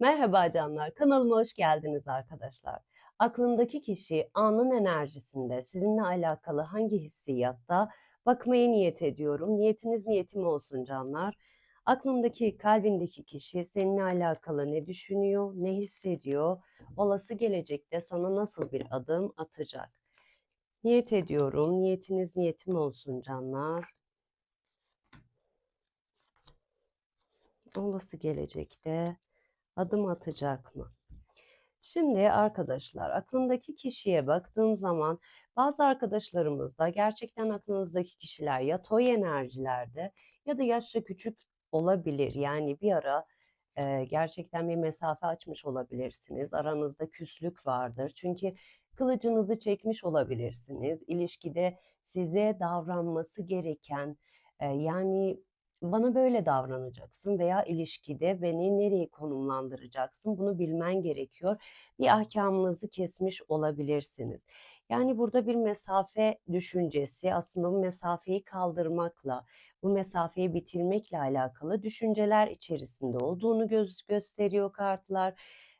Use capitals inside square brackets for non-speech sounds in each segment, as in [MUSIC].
Merhaba canlar, kanalıma hoş geldiniz arkadaşlar. Aklındaki kişi anın enerjisinde sizinle alakalı hangi hissiyatta bakmaya niyet ediyorum. Niyetiniz niyetim olsun canlar. Aklındaki, kalbindeki kişi seninle alakalı ne düşünüyor, ne hissediyor, olası gelecekte sana nasıl bir adım atacak? Niyet ediyorum, niyetiniz niyetim olsun canlar. Olası gelecekte adım atacak mı? Şimdi arkadaşlar aklındaki kişiye baktığım zaman bazı arkadaşlarımızda gerçekten aklınızdaki kişiler ya toy enerjilerde ya da yaşça küçük olabilir. Yani bir ara e, gerçekten bir mesafe açmış olabilirsiniz. Aranızda küslük vardır. Çünkü kılıcınızı çekmiş olabilirsiniz. İlişkide size davranması gereken e, yani bana böyle davranacaksın veya ilişkide beni nereye konumlandıracaksın bunu bilmen gerekiyor. Bir ahkamınızı kesmiş olabilirsiniz. Yani burada bir mesafe düşüncesi aslında bu mesafeyi kaldırmakla, bu mesafeyi bitirmekle alakalı düşünceler içerisinde olduğunu göz gösteriyor kartlar.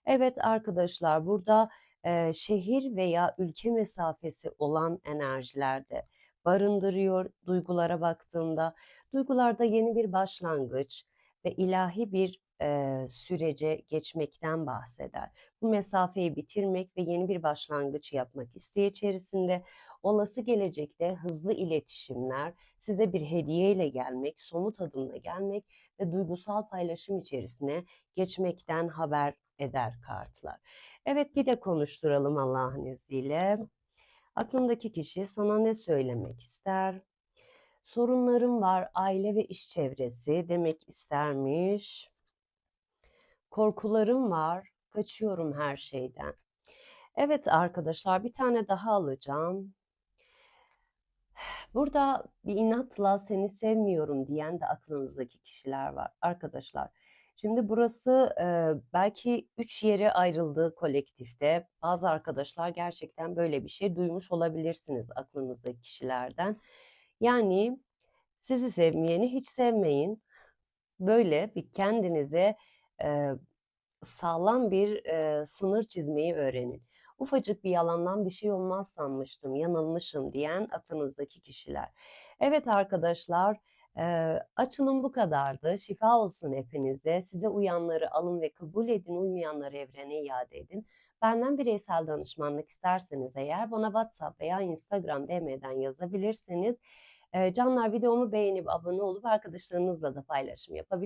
Evet arkadaşlar burada e, şehir veya ülke mesafesi olan enerjilerde barındırıyor duygulara baktığımda. Duygularda yeni bir başlangıç ve ilahi bir e, sürece geçmekten bahseder. Bu mesafeyi bitirmek ve yeni bir başlangıç yapmak isteği içerisinde olası gelecekte hızlı iletişimler, size bir hediye ile gelmek, somut adımla gelmek ve duygusal paylaşım içerisine geçmekten haber eder kartlar. Evet bir de konuşturalım Allah'ın izniyle. Aklındaki kişi sana ne söylemek ister? Sorunlarım var aile ve iş çevresi demek istermiş. Korkularım var, kaçıyorum her şeyden. Evet arkadaşlar bir tane daha alacağım. [SIGHS] Burada bir inatla seni sevmiyorum diyen de aklınızdaki kişiler var arkadaşlar. Şimdi burası e, belki üç yere ayrıldığı kolektifte bazı arkadaşlar gerçekten böyle bir şey duymuş olabilirsiniz aklınızdaki kişilerden. Yani sizi sevmeyeni hiç sevmeyin. Böyle bir kendinize e, sağlam bir e, sınır çizmeyi öğrenin. Ufacık bir yalandan bir şey olmaz sanmıştım, yanılmışım diyen atınızdaki kişiler. Evet arkadaşlar, e, açılım bu kadardı. Şifa olsun hepinize. Size uyanları alın ve kabul edin, uymayanları evrene iade edin. Benden bireysel danışmanlık isterseniz eğer bana WhatsApp veya Instagram DM'den yazabilirsiniz. E, canlar videomu beğenip abone olup arkadaşlarınızla da paylaşım yapabilirsiniz.